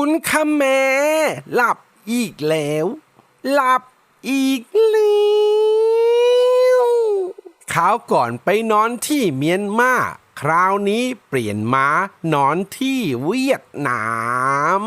กุนคาแม่หลับอีกแล้ว หลับอีกแล้วคราวก่อนไปนอนที่เมียนมาคราวนี้เปลี่ยนมานอนที่เวียดนาม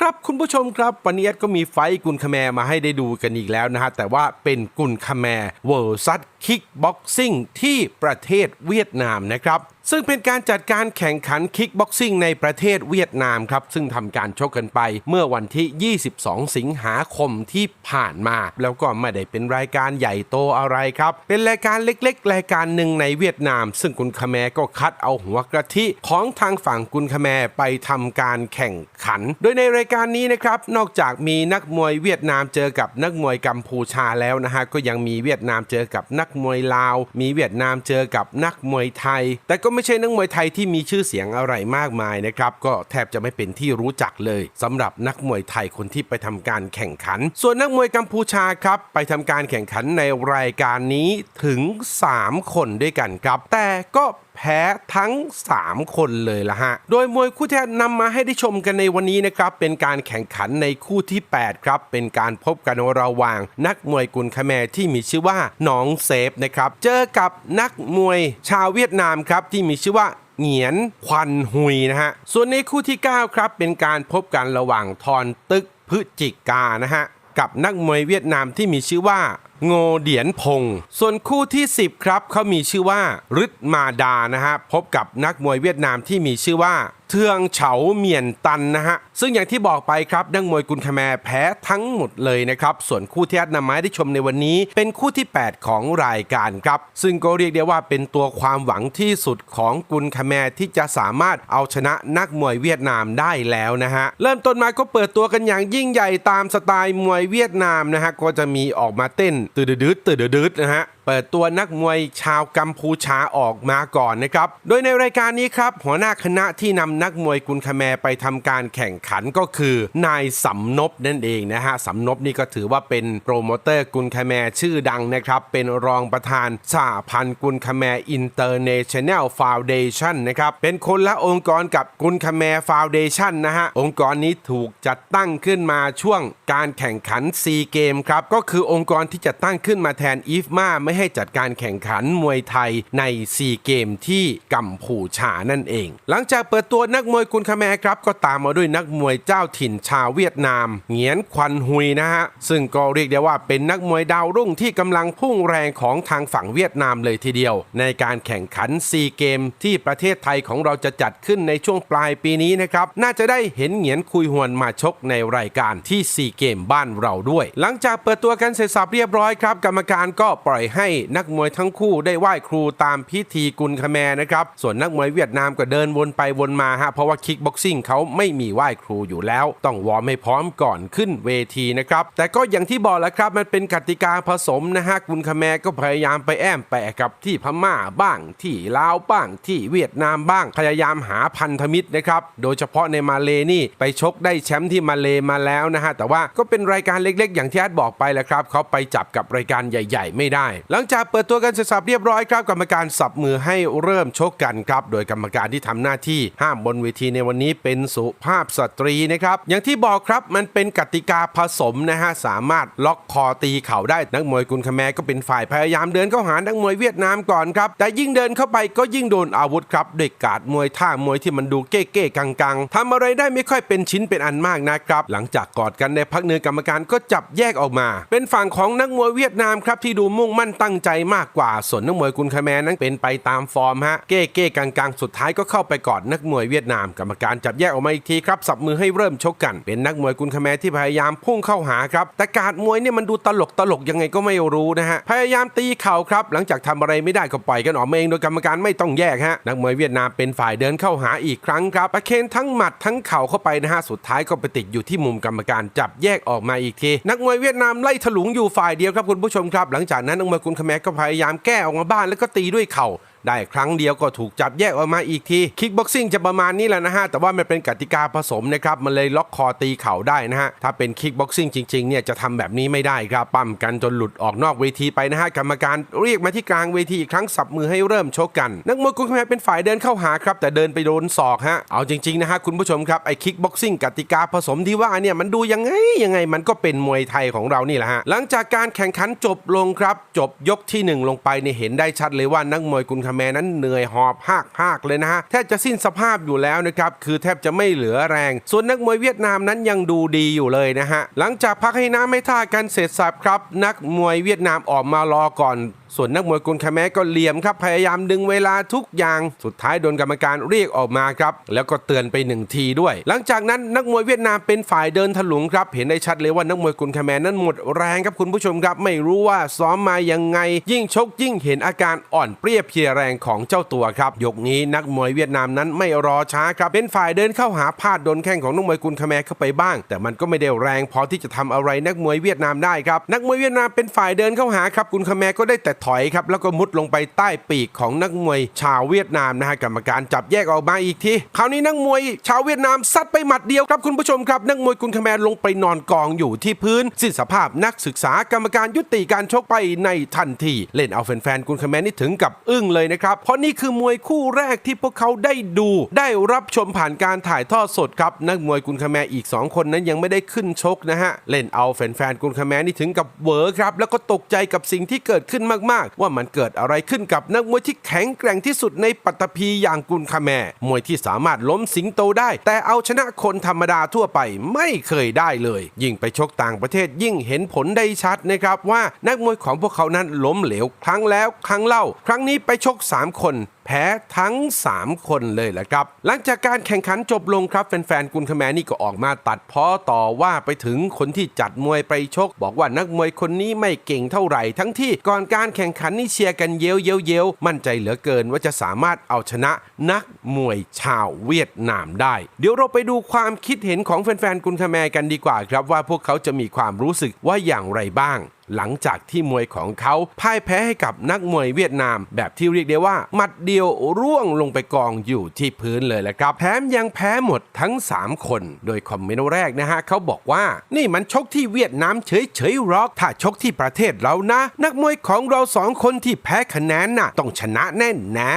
ครับคุณผู้ชมครับวันนี้แอดก็มีไฟกุนคาแมมาให้ได้ดูกันอีกแล้วนะฮะ แต่ว่าเป็นกุนคาแมเวิร์ซัสคิกบ็อกซิ่งที่ประเทศเวียดนามนะครับ ซึ่งเป็นการจัดการแข่งขันคิกบ็อกซิ่งในประเทศเวียดนามครับ ซึ่งทำการชกกันไปเมื่อวันที่ 22 สิงหาคมที่ผ่านมา แล้วก็ไม่ได้เป็นรายการใหญ่โตอะไรครับ เป็นรายการเล็กๆ รายการหนึ่งในเวียดนาม ซึ่งกุนคแมก็คัดเอาหัวกะทิของทางฝั่งกุนคแมไปทำการแข่งขัน โดยในรายการนี้นะครับนอกจากมีนักมวยเวียดนามเจอกับนักมวยกัมพูชาแล้วนะฮะก็ยังมีเวียดนามเจอกับนักมวยลาว มีเวียดนามเจอกับนักมวยไทย แต่ก็ไม่ใช่นักมวยไทยที่มีชื่อเสียงอะไรมากมายนะครับ ก็แทบจะไม่เป็นที่รู้จักเลยสำหรับนักมวยไทยคนที่ไปทำการแข่งขัน ส่วนนักมวยกัมพูชาครับไปทำการแข่งขันในรายการนี้ถึง 3 คนด้วยกันครับ แต่ก็ แพ้ทั้ง 3 คนเลยละฮะ โดยมวยคู่ที่นำมาให้ได้ชมกันในวันนี้นะครับ เป็นการแข่งขันในคู่ที่ 8 ครับ เป็นการพบกันระหว่าง นักมวยกุนคแมที่มีชื่อว่าหนองเซฟนะครับ เจอกับนักมวยชาวเวียดนามครับที่มีชื่อว่าเหงียนควันหุยนะฮะ ส่วนในคู่ที่ 9 ครับ เป็นการพบกันระหว่างทอนตึกพฤจิกานะฮะ กับนักมวยเวียดนามที่มีชื่อว่า โงเดียนพง ส่วนคู่ที่ 10 ครับเขามีชื่อว่ารึดมาดานะฮะพบกับนักมวยเวียดนามที่มีชื่อว่า เทืองเฉาเมียนตันนะฮะ ซึ่งอย่างที่บอกไปครับนักมวยกุนคาแมแพ้ทั้งหมดเลยนะครับ ส่วนคู่ที่แอดนำมาให้ได้ชมในวันนี้ เป็นคู่ที่ 8 ของรายการครับ ซึ่งก็เรียกได้ว่าเป็นตัวความหวังที่สุดของกุนคาแมที่จะสามารถเอาชนะนักมวยเวียดนามได้แล้วนะฮะ เริ่มต้นมาก็เปิดตัวกันอย่างยิ่งใหญ่ตามสไตล์มวยเวียดนามนะฮะก็จะมีออกมาเต้นตืดดืดตืดดืดนะฮะ เปิดตัวนักมวยชาวกัมพูชาออกมาก่อนนะครับ โดยในรายการนี้ครับ หัวหน้าคณะที่นำนักมวยกุนคาแมไปทำการแข่งขันก็คือนายสำนบนั่นเองนะฮะสำนบนี่ก็ถือว่าเป็นโปรโมเตอร์กุนคาแมชื่อดังนะครับ เป็นรองประธานสหพันธ์กุนคาแมอินเตอร์เนชั่นแนลฟาวเดชันนะครับ เป็นคนละองค์กรกับกุนคาแมฟาวเดชันนะฮะ องค์กรนี้ถูกจัดตั้งขึ้นมาช่วงการแข่งขันซีเกมครับ ก็คือองค์กรที่จะตั้งขึ้นมาแทนอีฟมาไม่ให้จัดการแข่งขันมวยไทยในซีเกมที่กัมพูชานั่นเอง หลังจากเปิดตัวนักมวยกุนคาแมครับก็ตามมาด้วยนักมวยเจ้าถิ่นชาวเวียดนามเหงียนควันฮุยนะฮะซึ่งก็เรียกได้ว่าเป็นนักมวยดาวรุ่งที่กำลังพุ่งแรงของทางฝั่งเวียดนามเลยทีเดียว ในการแข่งขันซีเกมที่ประเทศไทยของเราจะจัดขึ้นในช่วงปลายปีนี้นะครับน่าจะได้เห็นเหงียนคุยหวนมาชกในรายการที่ซีเกมบ้านเราด้วย หลังจากเปิดตัวกันเสร็จสับเรียบร้อยครับ กรรมการก็ปล่อยให้นักมวยทั้งคู่ได้ไหว้ครูตามพิธีกุลคาแมนะครับ ส่วนนักมวยเวียดนามก็เดินวนไปวนมาฮะเพราะว่าคิกบ็อกซิ่งเขาไม่มีไหว้ครูอยู่แล้ว ต้องวอร์มให้พร้อมก่อนขึ้นเวทีนะครับ แต่ก็อย่างที่บอกแล้วครับมันเป็นกติกาผสมนะฮะกุลคาแมก็พยายามไปแอมแปะกับที่พม่าบ้าง ที่ลาวบ้างที่เวียดนามบ้าง พยายามหาพันธมิตรนะครับโดยเฉพาะในมาเลนี่ไปชกได้แชมป์ที่มาเลมาแล้วนะฮะแต่ว่าก็เป็นรายการเล็กๆ อย่างที่อาร์ตบอกไปแหล้วครับเขาไปจับกับรายการใหญ่ ๆ ไม่ได้หลังจากเปิดตัวกันเสร็จสับเรียบร้อยครับกรรมการสับมือให้เริ่มชกกันครับ โดยกรรมการที่ทำหน้าที่ห้ามบนเวทีในวันนี้เป็นสุภาพสตรีนะครับ อย่างที่บอกครับมันเป็นกติกาผสมนะฮะสามารถล็อกคอตีเข่าได้นักมวยกุนคแมก็เป็นฝ่ายพยายามเดินเข้าหานักมวยเวียดนามก่อนครับ แต่ยิ่งเดินเข้าไปก็ยิ่งโดนอาวุธครับด้วยการดมวยท่ามวยที่มันดูเก้ๆกังๆทำอะไรได้ไม่ค่อยเป็นชิ้นเป็นอันมากนะครับ หลังจากกอดกันในพักเนื้อกรรมการก็จับแยกออกมา เป็นฝั่งของนักมวยเวียดนามครับที่ดูมุ่งมั่นตั้งใจมากกว่า ส่วนนักมวยกุนคาแมนั้นเป็นไปตามฟอร์มฮะ เก้ๆกังๆ สุดท้ายก็เข้าไปกอดนักมวยเวียดนาม กรรมการจับแยกออกมาอีกทีครับ สับมือให้เริ่มชกกัน เป็นนักมวยกุนคาแมที่พยายามพุ่งเข้าหาครับ แต่การมวยเนี่ยมันดูตลกตลกยังไงก็ไม่รู้นะฮะ พยายามตีเข่าครับ หลังจากทำอะไรไม่ได้ก็ปล่อยกันออกมาเองโดยกรรมการไม่ต้องแยกฮะ นักมวยเวียดนามเป็นฝ่ายเดินเข้าหาอีกครั้งครับประเคนทั้งหมัดทั้งเข่าเข้าไปนะฮะ สุดท้ายก็ไปติดอยู่ที่มุมกรรมการจับแยกออกมาอีกที นักมวยเวียดนามไล่ถลุงอยู่ฝ่ายเดียวครับคุณผู้ชมครับ หลังจากนั้นนักมวยคุณคแมก็พยายามแก้ออกมาบ้านแล้วก็ตีด้วยเข่า ได้ครั้งเดียวก็ถูกจับแยกออกมาอีกทีคิกบ็อกซิ่งจะประมาณนี้แหละนะฮะแต่ว่ามันเป็นกติกาผสมนะครับมันเลยล็อกคอตีเข่าได้นะฮะถ้าเป็นคิกบ็อกซิ่งจริงๆเนี่ยจะทำแบบนี้ไม่ได้ครับปั้มกันจนหลุดออกนอกเวทีไปนะฮะกรรมการเรียกมาที่กลางเวทีอีกครั้งสับมือให้เริ่มชกกัน นักมวยกุนคแมเป็นฝ่ายเดินเข้าหาครับแต่เดินไปโดนศอกฮะเอาจริงๆนะฮะคุณผู้ชมครับไอ้คิกบ็อกซิ่งกติกาผสมที่ว่าเนี่ยมันดูยังไงยังไงมันก็เป็นมวยไทยของเรานี่แหละฮะหลังจากการแข่งขันจบลงครับ จบยกที่หนึ่งลงไปเนี่ยเห็นได้ชัดเลยว่านักมวยกุนคแมนั้นเหนื่อยหอบหากหากเลยนะฮะแทบจะสิ้นสภาพอยู่แล้วนะครับคือแทบจะไม่เหลือแรง ส่วนนักมวยเวียดนามนั้นยังดูดีอยู่เลยนะฮะหลังจากพักให้น้ำไม่ท่ากันเสร็จสับครับ นักมวยเวียดนามออกมารอก่อนส่วนนักมวยกุนคาแมก็เหลี่ยมครับพยายามดึงเวลาทุกอย่าง สุดท้ายโดนกรรมการเรียกออกมาครับ แล้วก็เตือนไปหนึ่งทีด้วย หลังจากนั้นนักมวยเวียดนามเป็นฝ่ายเดินถลุงครับ เห็นได้ชัดเลยว่านักมวยกุนคาแมนั้นหมดแรงครับคุณผู้ชมครับ ไม่รู้ว่าซ้อมมายังไง ยิ่งชกยิ่งเห็นอาการอ่อนเปรี้ยเพียแรงของเจ้าตัวครับ ยกนี้นักมวยเวียดนามนั้นไม่รอช้าครับ เป็นฝ่ายเดินเข้าหาพลาดโดนแข้งของนักมวยกุนคาแมเข้าไปบ้าง แต่มันก็ไม่ได้แรงพอที่จะทำอะไรนักมวยเวียดนามได้ครับ นักมวยเวียดนามเป็นฝ่ายเดินเข้าหาครับกุนคาแมก็ได้แต่ถอยครับ แล้วก็มุดลงไปใต้ปีกของนักมวยชาวเวียดนามนะฮะกรรมการจับแยกออกมาอีกทีคราวนี้นักมวยชาวเวียดนามซัดไปหมัดเดียวครับคุณผู้ชมครับนักมวยกุนคาแมลงไปนอนกองอยู่ที่พื้นสิ้นสภาพนักศึกษากรรมการยุติการชกไปในทันที เล่นเอาแฟนๆกุนคาแมนี่ถึงกับอึ้งเลยนะครับ เพราะนี่คือมวยคู่แรกที่พวกเขาได้ดูได้รับชมผ่านการถ่ายทอดสดครับ นักมวยกุนคาแมอีก 2 คนนั้นยังไม่ได้ขึ้นชกนะฮะ เล่นเอาแฟนๆกุนคาแมนี่ถึงกับเหวอครับ แล้วก็ตกใจกับสิ่งที่เกิดขึ้นมากๆ ว่ามันเกิดอะไรขึ้นกับนักมวยที่แข็งแกร่งที่สุดในปัตตภีอย่างกุนคาแมมวยที่สามารถล้มสิงโตได้ แต่เอาชนะคนธรรมดาทั่วไปไม่เคยได้เลย ยิ่งไปชกต่างประเทศยิ่งเห็นผลได้ชัดนะครับว่านักมวยของพวกเขานั้นล้มเหลวครั้งแล้วครั้งเล่า ครั้งนี้ไปชก3 คน แพ้ทั้ง 3 คนเลยแหละครับ หลังจากการแข่งขันจบลงครับ แฟนๆกุนคแมนี่ก็ออกมาตัดพ้อต่อว่าไปถึงคนที่จัดมวยไปชก บอกว่านักมวยคนนี้ไม่เก่งเท่าไหร่ ทั้งที่ก่อนการแข่งขันนี่เชียร์กันเย้ยวเย้ยวเย้ยวมั่นใจเหลือเกินว่าจะสามารถเอาชนะนักมวยชาวเวียดนามได้ เดี๋ยวเราไปดูความคิดเห็นของแฟนๆกุนคแมกันดีกว่าครับว่าพวกเขาจะมีความรู้สึกว่าอย่างไรบ้าง หลังจากที่มวยของเขาพ่ายแพ้ให้กับนักมวยเวียดนาม แบบที่เรียกได้ว่า หมัดเดียวร่วงลงไปกองอยู่ที่พื้นเลยแหละครับแถมยังแพ้หมดทั้ง 3 คน โดยคอมเมนต์แรกนะฮะเขาบอกว่า นี่มันชกที่เวียดนามเฉยๆหรอกถ้าชกที่ประเทศเรานะ นักมวยของเราสองคนที่แพ้คะแนนน่ะต้องชนะแน่แน่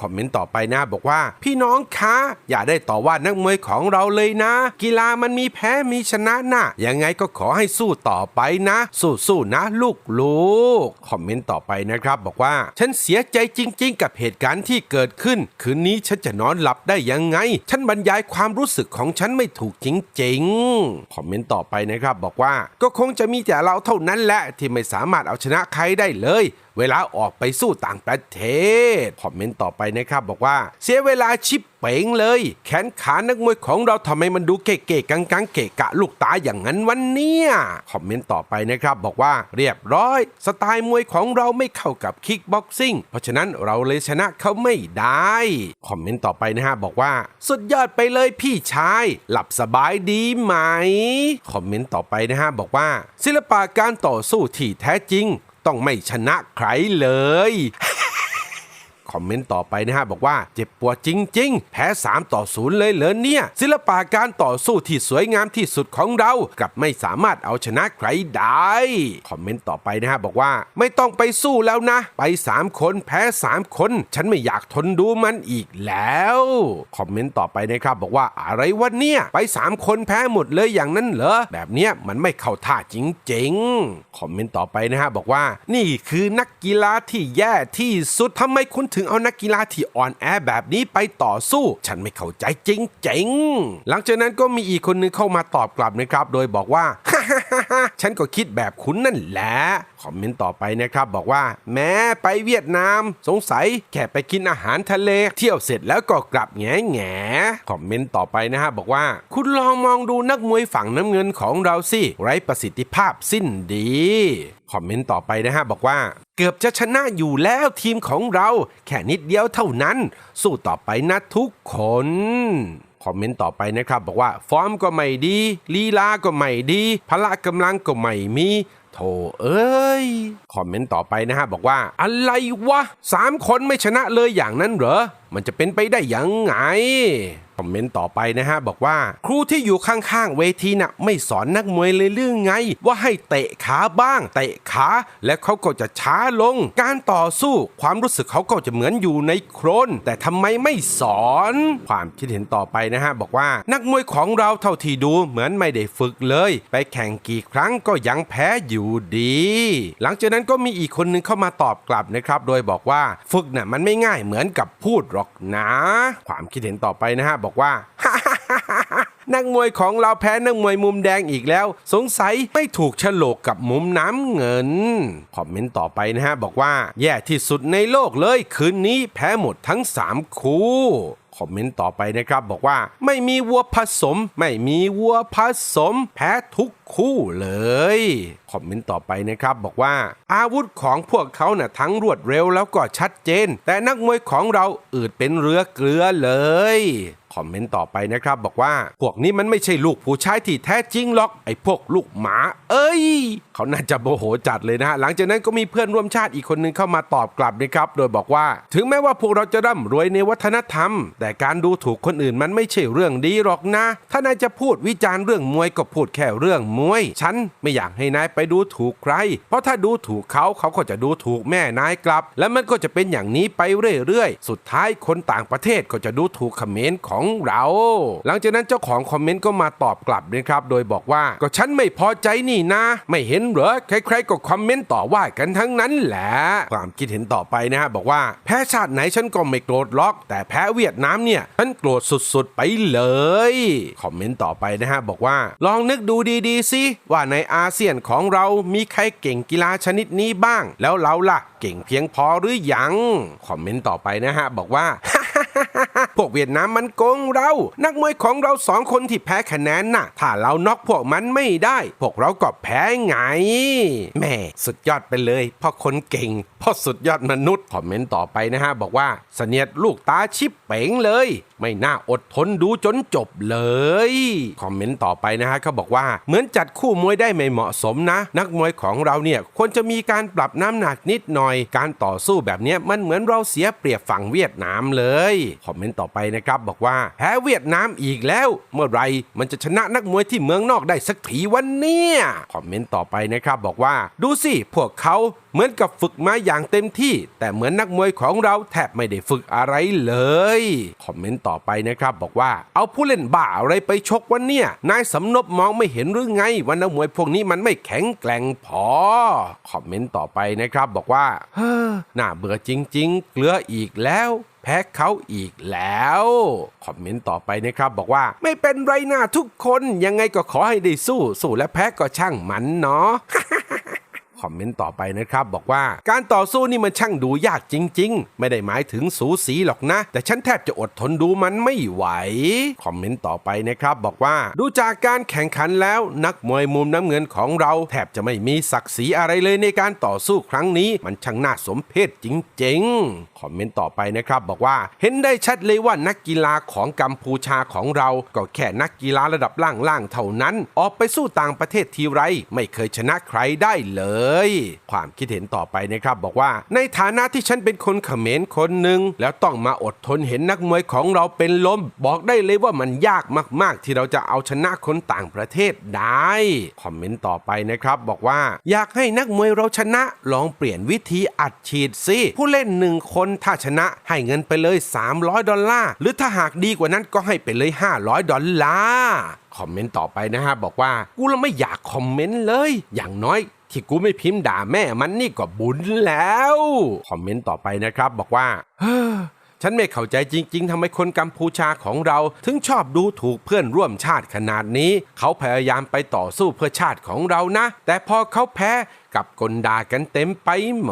คอมเมนต์ต่อไปนะบอกว่า พี่น้องคะอย่าได้ต่อว่านักมวยของเราเลยนะ กีฬามันมีแพ้มีชนะน่ะยังไงก็ขอให้สู้ต่อไปนะสู้ๆนะลูกลูกคอมเมนต์ต่อไปนะครับ บอกว่า ฉันเสียใจจริง ๆ กับเหตุการณ์ที่เกิดขึ้น คืนนี้ฉันจะนอนหลับได้ยังไง ฉันบรรยายความรู้สึกของฉันไม่ถูกจริงๆ คอมเมนต์ต่อไปนะครับ บอกว่า ก็คงจะมีแต่เราเท่านั้นแหละที่ไม่สามารถเอาชนะใครได้เลย เวลาออกไปสู้ต่างประเทศ คอมเมนต์ต่อไปนะครับ บอกว่า เสียเวลาชิปเป๋งเลย แขนขานักมวยของเราทำไมมันดูเก๋ๆกังๆเกะกะลูกตาอย่างนั้นวันเนี้ยคอมเมนต์ต่อไปนะครับบอกว่าเรียบร้อย สไตล์มวยของเราไม่เข้ากับคิกบ็อกซิ่งเพราะฉะนั้นเราเลยชนะเขาไม่ได้คอมเมนต์ต่อไปนะฮะบอกว่า สุดยอดไปเลยพี่ชาย หลับสบายดีไหมคอมเมนต์ต่อไปนะฮะบอกว่า ศิลปะการต่อสู้ที่แท้จริง ต้องไม่ชนะใครเลย คอมเมนต์ต่อไปนะฮะบอกว่าเจ็บปวดจริง ๆ แพ้ 3 ต่อ0เลยเหรอเนี่ย ศิลปะการต่อสู้ที่สวยงามที่สุดของเรากับไม่สามารถเอาชนะใครได้คอมเมนต์ต่อไปนะฮะบอกว่าไม่ต้องไปสู้แล้วนะ ไป 3 คนแพ้ 3 คน ฉันไม่อยากทนดูมันอีกแล้วคอมเมนต์ต่อไปนะครับ บอกว่าอะไรวะเนี่ยไป 3 คนแพ้หมดเลยอย่างนั้นเหรอแบบเนี้ยมันไม่เข้าท่าจริงๆคอมเมนต์ต่อไปนะฮะบอกว่า นี่คือนักกีฬาที่แย่ที่สุดทำไมคุณถึงเอานักกีฬาที่อ่อนแอแบบนี้ไปต่อสู้ ฉันไม่เข้าใจจริงๆ หลังจากนั้นก็มีอีกคนนึงเข้ามาตอบกลับนะครับ โดยบอกว่าฉันก็คิดแบบคุณนั่นแหละ คอมเมนต์ต่อไปนะครับ บอกว่า แม้ไปเวียดนาม สงสัยแค่ไปกินอาหารทะเล เที่ยวเสร็จแล้วก็กลับแง่แง่คอมเมนต์ต่อไปนะฮะบอกว่า คุณลองมองดูนักมวยฝั่งน้ำเงินของเราสิ ไร้ประสิทธิภาพสิ้นดี คอมเมนต์ต่อไปนะฮะบอกว่า เกือบจะชนะอยู่แล้วทีมของเรา แค่นิดเดียวเท่านั้น สู้ต่อไปนะทุกคน คอมเมนต์ต่อไปนะครับ บอกว่า ฟอร์มก็ไม่ดี ลีลาก็ไม่ดี พละกำลังก็ไม่มีโถเอ้ย คอมเมนต์ต่อไปนะฮะบอกว่า อะไรวะสามคนไม่ชนะเลยอย่างนั้นเหรอมันจะเป็นไปได้ยังไง คอมเมนต์ต่อไปนะฮะ บอกว่า ครูที่อยู่ข้างๆ เวทีน่ะไม่สอนนักมวยเลยเรื่องไง ว่าให้เตะขาบ้าง เตะขา และเขาก็จะช้าลง การต่อสู้ความรู้สึกเขาก็จะเหมือนอยู่ในโครนแต่ทำไมไม่สอน ความคิดเห็นต่อไปนะฮะ บอกว่า นักมวยของเราเท่าที่ดูเหมือนไม่ได้ฝึกเลย ไปแข่งกี่ครั้งก็ยังแพ้อยู่ดี หลังจากนั้นก็มีอีกคนนึงเข้ามาตอบกลับนะครับ โดยบอกว่าฝึกน่ะมันไม่ง่ายเหมือนกับพูดหรอกนะ ความคิดเห็นต่อไปนะฮะบอกว่านักมวยของเราแพ้นักมวยมุมแดงอีกแล้ว สงสัยไม่ถูกฉลกกับมุมน้ำเงิน คอมเมนต์ต่อไปนะฮะ บอกว่า แย่ที่สุดในโลกเลยคืนนี้แพ้หมดทั้ง 3 คู่ คอมเมนต์ต่อไปนะครับ บอกว่าไม่มีวัวผสม ไม่มีวัวผสม แพ้ทุกคู่เลย คอมเมนต์ต่อไปนะครับ บอกว่า อาวุธของพวกเขาน่ะทั้งรวดเร็วแล้วก็ชัดเจน แต่นักมวยของเราอืดเป็นเรือเกลือเลย คอมเมนต์ต่อไปนะครับ บอกว่าพวกนี้มันไม่ใช่ลูกผู้ชายที่แท้จริงหรอก ไอ้พวกลูกหมา เอ้ย เขาน่าจะโมโหจัดเลยนะฮะ หลังจากนั้นก็มีเพื่อนร่วมชาติอีกคนนึงเข้ามาตอบกลับนะครับ โดยบอกว่า ถึงแม้ว่าพวกเราจะร่ำรวยในวัฒนธรรม แต่การดูถูกคนอื่นมันไม่ใช่เรื่องดีหรอกนะ ถ้านายจะพูดวิจารณ์เรื่องมวยก็พูดแค่เรื่องมวย ฉันไม่อยากให้นายไปดูถูกใคร เพราะถ้าดูถูกเขาเขาก็จะดูถูกแม่นายกลับ และมันก็จะเป็นอย่างนี้ไปเรื่อยๆ สุดท้ายคนต่างประเทศก็จะดูถูกเขมรของเรา หลังจากนั้นเจ้าของคอมเมนต์ก็มาตอบกลับนะครับ โดยบอกว่าก็ฉันไม่พอใจนี่นะ ไม่เห็นเหรอใครๆก็คอมเมนต์ต่อว่ากันทั้งนั้นแหละความคิดเห็นต่อไปนะฮะบอกว่าแพ้ชาติไหนฉันก็ไม่โกรธหรอก แต่แพ้เวียดนามเนี่ยฉันโกรธสุดๆไปเลยคอมเมนต์ต่อไปนะฮะบอกว่า ลองนึกดูดีๆสิว่าในอาเซียนของเรามีใครเก่งกีฬาชนิดนี้บ้าง แล้วเราล่ะ เก่งเพียงพอหรือยังคอมเมนต์ต่อไปนะฮะบอกว่า พวกเวียดนามมันโกงเรา นักมวยของเราสองคนที่แพ้คะแนนน่ะ ถ้าเราน็อกพวกมันไม่ได้ พวกเราก็แพ้ไง แม่สุดยอดไปเลยเพ่อคนเก่งเพ่อสุดยอดมนุษย์คอมเมนต์ต่อไปนะฮะ บอกว่าเสนียดลูกตาชิบเป๋งเลย ไม่น่าอดทนดูจนจบเลย คอมเมนต์ต่อไปนะฮะเขาบอกว่าเหมือนจัดคู่มวยได้ไม่เหมาะสมนะ นักมวยของเราเนี่ยควรจะมีการปรับน้ำหนักนิดหน่อย การต่อสู้แบบนี้มันเหมือนเราเสียเปรียบฝั่งเวียดนามเลยคอมเมนต์ต่อไปนะครับ บอกว่าแพ้เวียดนามอีกแล้ว เมื่อไรมันจะชนะนักมวยที่เมืองนอกได้สักทีวันเนี่ยคอมเมนต์ต่อไปนะครับบอกว่า ดูสิพวกเขาเหมือนกับฝึกมาอย่างเต็มที่ แต่เหมือนนักมวยของเราแทบไม่ได้ฝึกอะไรเลยคอมเมนต์ต่อไปนะครับบอกว่าเอาผู้เล่นบ้าอะไรไปชกวันเนี่ยนายสำนบมองไม่เห็นหรือไงว่านักมวยพวกนี้มันไม่แข็งแกร่งพอคอมเมนต์ต่อไปนะครับบอกว่าเฮ้อน่าเบื่อจริง ๆ เกลืออีกแล้ว แพ้เขาอีกแล้ว คอมเมนต์ต่อไปนะครับบอกว่าไม่เป็นไรนะทุกคนยังไงก็ขอให้ได้สู้สู้และแพ้ก็ช่างมันเนาะ คอมเมนต์ต่อไปนะครับ บอกว่าการต่อสู้นี่มันช่างดูยากจริง ๆ ไม่ได้หมายถึงสูสีหรอกนะ แต่ฉันแทบจะอดทนดูมันไม่ไหว คอมเมนต์ต่อไปนะครับบอกว่าดูจากการแข่งขันแล้วนักมวยมุมน้ำเงินของเรา แทบจะไม่มีศักดิ์ศรีอะไรเลยในการต่อสู้ครั้งนี้ มันช่างน่าสมเพชจริงๆ คอมเมนต์ต่อไปนะครับบอกว่าเห็นได้ชัดเลยว่านักกีฬาของกัมพูชาของเรา ก็แค่นักกีฬาระดับล่างๆเท่านั้น ออกไปสู้ต่างประเทศทีไร ไม่เคยชนะใครได้เลยความคิดเห็นต่อไปนะครับบอกว่า ในฐานะที่ฉันเป็นคนเขมรคนหนึ่งแล้วต้องมาอดทนเห็นนักมวยของเราเป็นลมบอกได้เลยว่ามันยากมาก ๆ ที่เราจะเอาชนะคนต่างประเทศได้คอมเมนต์ต่อไปนะครับบอกว่า อยากให้นักมวยเราชนะลองเปลี่ยนวิธีอัดฉีดสิผู้เล่นหนึ่งคนถ้าชนะให้เงินไปเลย 300 ดอลลาร์หรือถ้าหากดีกว่านั้นก็ให้ไปเลย 500 ดอลลาร์คอมเมนต์ต่อไปนะฮะบอกว่า กูละไม่อยากคอมเมนต์เลย อย่างน้อย ที่กูไม่พิมพ์ด่าแม่มันนี่ก็บุญแล้ว คอมเมนต์ต่อไปนะครับบอกว่าเฮ้อฉันไม่เข้าใจจริง ๆทำไมคนกัมพูชาของเรา ถึงชอบดูถูกเพื่อนร่วมชาติขนาดนี้ เขาพยายามไปต่อสู้เพื่อชาติของเรานะ แต่พอเขาแพ้กับกลด่ากันเต็มไปหม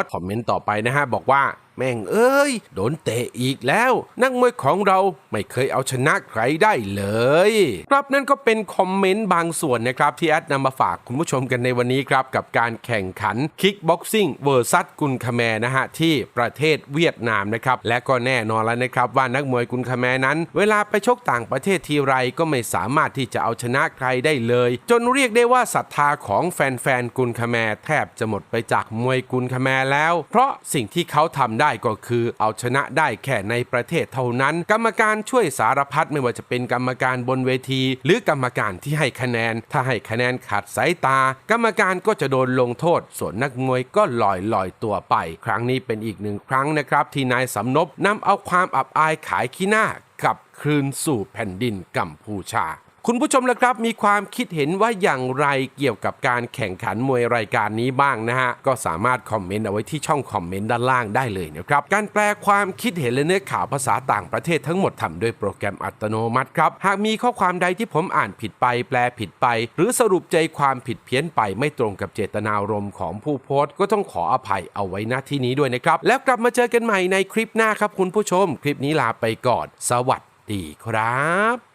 ด คอมเมนต์ต่อไปนะฮะบอกว่า แม่งเอ้ย โดนเตะอีกแล้ว นักมวยของเราไม่เคยเอาชนะใครได้เลย ครับนั่นก็เป็นคอมเมนต์บางส่วนนะครับที่แอดนำมาฝากคุณผู้ชมกันในวันนี้ครับ กับการแข่งขันคิกบ็อกซิ่งเวอร์ซัสกุนคาแมนะฮะ ที่ประเทศเวียดนามนะครับ และก็แน่นอนแล้วนะครับ ว่านักมวยกุนคาแมนั้น เวลาไปชกต่างประเทศทีไรก็ไม่สามารถที่จะเอาชนะใครได้เลย จนเรียกได้ว่าศรัทธาของแฟนๆกุนคาแมแทบจะหมดไปจากมวยกุนคาแมแล้ว เพราะสิ่งที่เขาทำได้ก็คือเอาชนะได้แค่ในประเทศเท่านั้น กรรมการช่วยสารพัดไม่ว่าจะเป็นกรรมการบนเวที หรือกรรมการที่ให้คะแนน ถ้าให้คะแนนขาดสายตา กรรมการก็จะโดนลงโทษ ส่วนนักมวยก็ลอยลอยตัวไป ครั้งนี้เป็นอีกหนึ่งครั้งนะครับ ที่นายสำนบนำเอาความอับอายขายขี้หน้ากลับคืนสู่แผ่นดินกัมพูชา คุณผู้ชมละครับมีความคิดเห็นว่าอย่างไรเกี่ยวกับการแข่งขันมวยรายการนี้บ้างนะฮะ ก็สามารถคอมเมนต์เอาไว้ที่ช่องคอมเมนต์ด้านล่างได้เลยนะครับ การแปลความคิดเห็นและเนื้อข่าวภาษาต่างประเทศทั้งหมดทำด้วยโปรแกรมอัตโนมัติครับ หากมีข้อความใดที่ผมอ่านผิดไป แปลผิดไป หรือสรุปใจความผิดเพี้ยนไปไม่ตรงกับเจตนารมณ์ของผู้โพสต์ ก็ต้องขออภัยเอาไว้ณที่นี้ด้วยนะครับแล้วกลับมาเจอกันใหม่ในคลิปหน้าครับคุณผู้ชม คลิปนี้ลาไปก่อน สวัสดีครับ